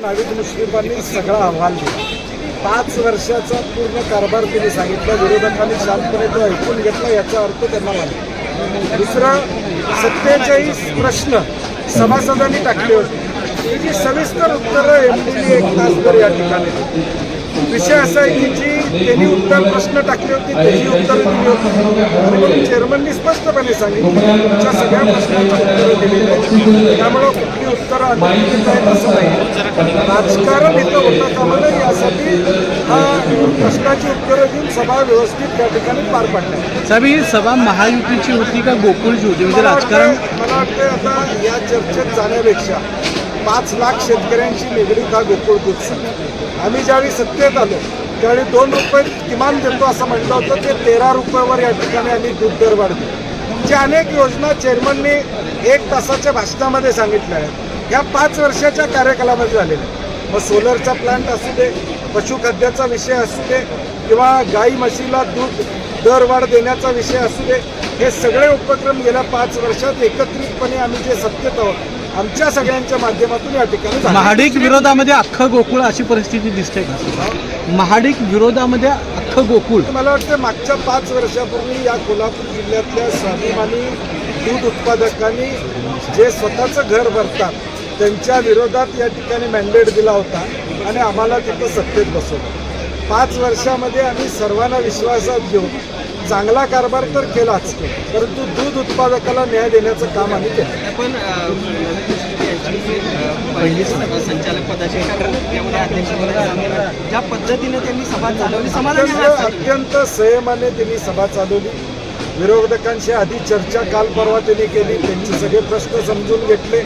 नाविद मुश्रीफांनी सगळा अहवाल दिला. पाच वर्षाचा पूर्ण कारभार त्यांनी सांगितला विरोधकांनी शांतपणे तो ऐकून घेतला याचा अर्थ त्यांना मानला. दुसरं सत्तेचाळीस प्रश्न सभासदांनी टाकले होते. जी सविस्तर उत्तरं एमडीने एक तासभर या ठिकाणी. विषय असा आहे की जी त्यांनी उत्तर प्रश्न टाकले होते त्याची उत्तर दिली होती. आणि म्हणून चेअरमननी स्पष्टपणे सांगितलं तुमच्या सगळ्या प्रश्नांची उत्तरं दिलेली आहेत. त्यामुळं कुठली उत्तरं अनुचित आहेत असं नाही. राजकारण इथं होता कामा नये यासाठी हा प्रश्नाची उत्तरं देऊन सभा व्यवस्थित त्या ठिकाणी पार पडल्या. साहेब ही सभा महायुतीची होती का गोकुळची होती? म्हणजे मला राजकारण वाटतं मला वाटतं आता या चर्चेत जाण्यापेक्षा पाच लाख शेतकऱ्यांची निगडीत हा गोकुळ दूध आम्ही ज्यावेळी सत्तेत आलो त्यावेळी दोन रुपये किमान देतो असं म्हटलं होतं. ते तेरा रुपयावर या ठिकाणी आम्ही दूध दर वाढतो दिली म्हणजे ज्या अनेक योजना चेअरमननी एक तासाच्या भाषणामध्ये सांगितल्या आहेत. ह्या पाच वर्षाच्या कार्यकालामध्ये झालेल्या आहेत. मग सोलरचा प्लांट असू दे पशुखाद्याचा विषय असू दे किंवा गाई म्हशीला दूध दरवाढ देण्याचा विषय असू दे हे सगळे उपक्रम गेल्या पाच वर्षात एकत्रितपणे आम्ही जे सत्तेत आहोत आमच्या सगळ्यांच्या माध्यमातून या ठिकाणी. महाडिक विरोधामध्ये अख्खं गोकुळ अशी परिस्थिती दिसते का? महाडिक विरोधामध्ये अख्खं गोकुळ. मला वाटतं मागच्या पाच वर्षापूर्वी या कोल्हापूर जिल्ह्यातल्या स्वाभिमानी दूध उत्पादकांनी जे स्वतःचं घर भरतात त्यांच्या विरोधात या ठिकाणी मॅन्डेट दिला होता आणि आम्हाला तिथं सत्तेत बसवलं. पाच वर्षामध्ये आम्ही सर्वांना विश्वासात घेऊन चांगला कारभार तर केलाच. परंतु दूध उत्पादकाला न्याय देण्याचं काम आम्ही केलं. पण संचालक पदाची ज्या पद्धतीने त्यांनी सभा चालवली? अत्यंत संयमाने त्यांनी सभा चालवली. विरोधकांशी आधी चर्चा काल परवा त्यांनी केली. त्यांचे सगळे प्रश्न समजून घेतले.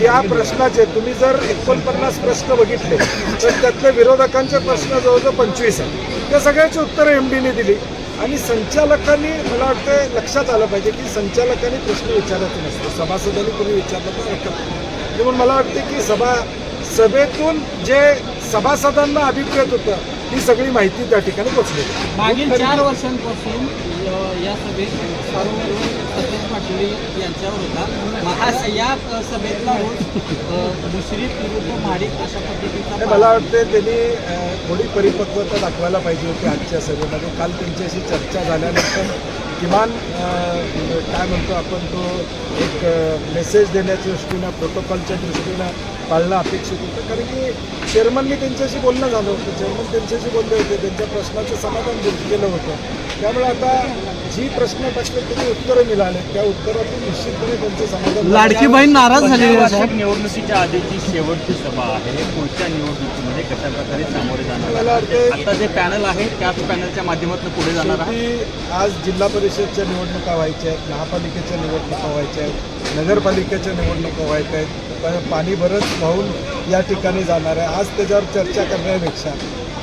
त्या प्रश्नाचे तुम्ही जर एकोणपन्नास प्रश्न बघितले तर त्यातले विरोधकांचे प्रश्न जवळजवळ पंचवीस आहेत. त्या सगळ्याची उत्तरं एम डीने दिली. आणि संचालकांनी मला वाटतं लक्षात आलं पाहिजे की संचालकांनी प्रश्न विचारायचे नसतो सभासदांनी कोणी विचारलं तर. म्हणून मला वाटते की सभा सभेतून जे सभासदांना अभिप्रेत होतं ती सगळी माहिती त्या ठिकाणी पोचली मागील चार वर्षांपासून या सभेत पाटील यांच्यावर होता. महा या सभेतला मुश्रीफ विरुद्ध महाडिक अशा पद्धतीचा मला वाटते त्यांनी थोडी परिपक्वता दाखवायला पाहिजे होती आजच्या सभेमध्ये. काल त्यांच्याशी चर्चा झाल्यानंतर किमान काय म्हणतो आपण तो एक मेसेज देण्याच्या दृष्टीनं प्रोटोकॉलच्या दृष्टीनं पाळणं अपेक्षित होतं. कारण की चेअरमननी त्यांच्याशी बोलणं झालं होतं. चेअरमन त्यांच्याशी बोलले होते. त्यांच्या प्रश्नाचं समाधान केलं होतं. त्यामुळे आता जी प्रश्न टाकले त्याची उत्तरं मिळाले त्या उत्तरातून निश्चितपणे त्यांचं समाधान झालं. लाडकी बहीण नाराज साहेब. निवडणुकीच्या आधीची शेवटची सभा आहे. पुढच्या निवडणुकीमध्ये कशा प्रकारे सामोरे जाणार आता जे पॅनल आहे त्याच पॅनलच्या माध्यमातून पुढे जाणार आहे आज जिल्हा परिषदच्या निवडणुका व्हायच्या आहेत महापालिकेच्या निवडणुका व्हायच्या आहेत नगरपालिकेच्या निवडणुका व्हायच्या आहेत. पाणी बरंच वाहून या ठिकाणी जाणार आहे. आज त्याच्यावर चर्चा करण्यापेक्षा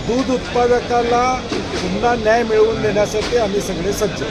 दूध उत्पादकाला पुन्हा न्याय मिळवून देण्यासाठी आम्ही सगळे सज्ज.